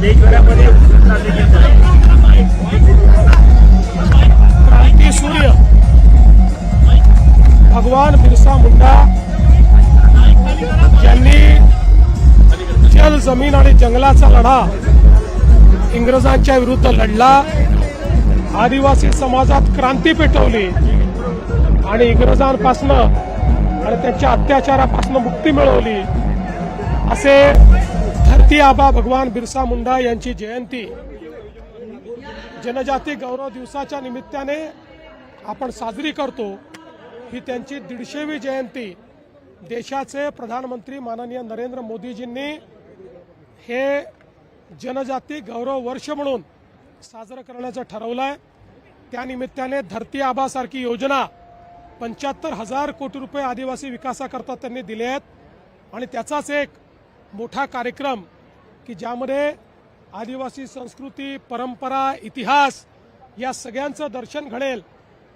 देशभरामध्ये क्रांती सूर्य. भगवान बिरसा मुंडा यांनी जल जमीन आणि जंगलाचा लढा इंग्रजांच्या विरुद्ध लढला आदिवासी समाजात क्रांती पेटवली आणि इंग्रजांपासनं आणि त्यांच्या अत्याचारापासून मुक्ती मिळवली असे धरती आबा भगवान बिरसा मुंडा यांची जयंती. जनजाती गौरव दिवसाच्या निमित्ताने आपण साजरी करतो. ही त्यांची दीडशेवी जयंती. देशाचे प्रधानमंत्री माननीय नरेंद्र मोदीजींनी हे जनजाती गौरव वर्ष म्हणून साजरं करण्याचं ठरवलं आहे त्यानिमित्ताने धरती आबासारखी योजना पंच्याहत्तर हजार कोटी रुपये आदिवासी विकासाकरता त्यांनी दिले आहेत. आणि त्याचाच एक मोठा कार्यक्रम की ज्यामध्ये आदिवासी संस्कृती परंपरा इतिहास या सगळ्यांचं दर्शन घडेल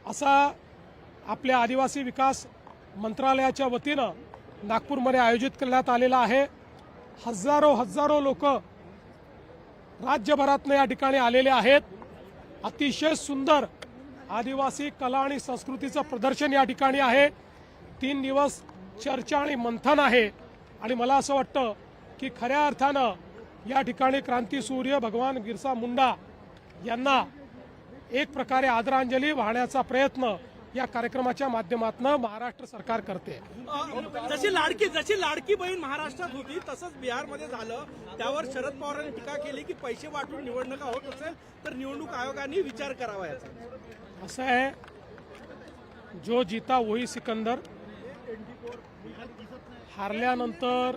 असा आपल्या आदिवासी विकास मंत्रालयाच्या वतीनं नागपूरमध्ये आयोजित करण्यात आलेला आहे. हजारो हजारो लोक राज्यभरातनं या ठिकाणी आलेले आहेत. अतिशय सुंदर आदिवासी कला आणि संस्कृतीचं प्रदर्शन या ठिकाणी आहे. तीन दिवस चर्चा आणि मंथन आहे आणि मला असं वाटतं की खऱ्या अर्थानं या ठिकाणी क्रांती सूर्य भगवान बिरसा मुंडा यांना एक प्रकारे आदरांजली वाहण्याचा प्रयत्न या कार्यक्रमाच्या माध्यमातून महाराष्ट्र सरकार करते. जशी लाडकी जशी लाडकी बहीण महाराष्ट्रात होती तसंच बिहारमध्ये झालं. त्यावर शरद पवारांनी टीका केली की पैसे वाटून निवडणुका होत असेल तर निवडणूक आयोगाने विचार करावा याचा. असं आहे जो जीता वही सिकंदर हारल्यानंतर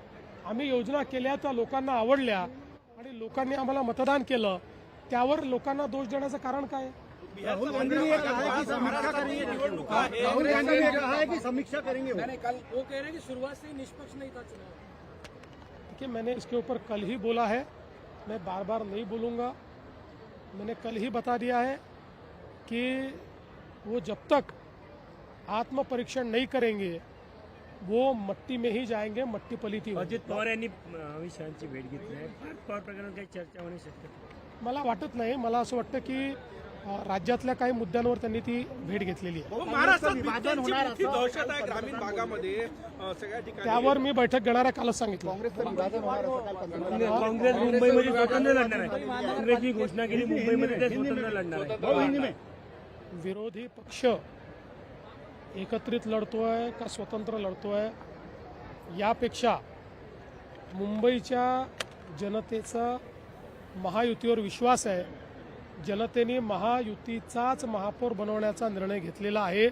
आम्ही योजना केल्या त्या लोकांना आवडल्या आणि लोकांनी आम्हाला मतदान केलं. त्यावर लोकांना दोष देण्याचं कारण काय? आहे? राहुल गांधी ने कहा है कि समीक्षा करेंगे? राहुल गांधी ने कहा है कि समीक्षा करेंगे? वो। वो कह रहे हैं कि शुरुआत से ही निष्पक्ष नहीं था चुनाव। देखिए मैंने इसके ऊपर कल ही बोला है। मैं बार बार नहीं बोलूँगा। मैंने कल ही बता दिया है कि वो जब तक आत्म परीक्षण नहीं करेंगे वो मट्टी में ही जाएंगे मट्टी पलीती होगी. अजित पवार यांनी अमित शहाची भेट घेतली आहे. पवार प्रकरणात काही चर्चा होणे शक्य? मला वाटत नाही मला असं वाटतं की राज्यातल्या काही मुद्द्यांवर त्यांनी ती भेट घेतलेली आहे. हो, महाराष्ट्रात बिबट्यांची मोठी दहशत आहे ग्रामीण भागामध्ये अं, सगळ्या ठिकाणी त्यावर मी बैठक घेणार आहे कालच सांगितलं. काँग्रेस मुंबईमध्ये स्वतंत्र लढणार आहे. काँग्रेसची घोषणा केली मुंबईमध्ये ते स्वतंत्र लढणार आहे. विरोधी पक्ष एकत्रित लढतो आहे का स्वतंत्र लढतो आहे? यापेक्षा मुंबईच्या जनतेचा महायुतीवर विश्वास आहे. जनतेने महायुतीचाच महापौर बनवण्याचा निर्णय घेतलेला आहे.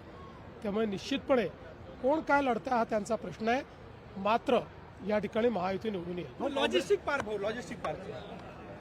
त्यामुळे निश्चितपणे कोण काय लढतं हा त्यांचा प्रश्न आहे. मात्र या ठिकाणी महायुती निवडून येईल. लॉजिस्टिक पार्क भाऊ लॉजिस्टिक पार्क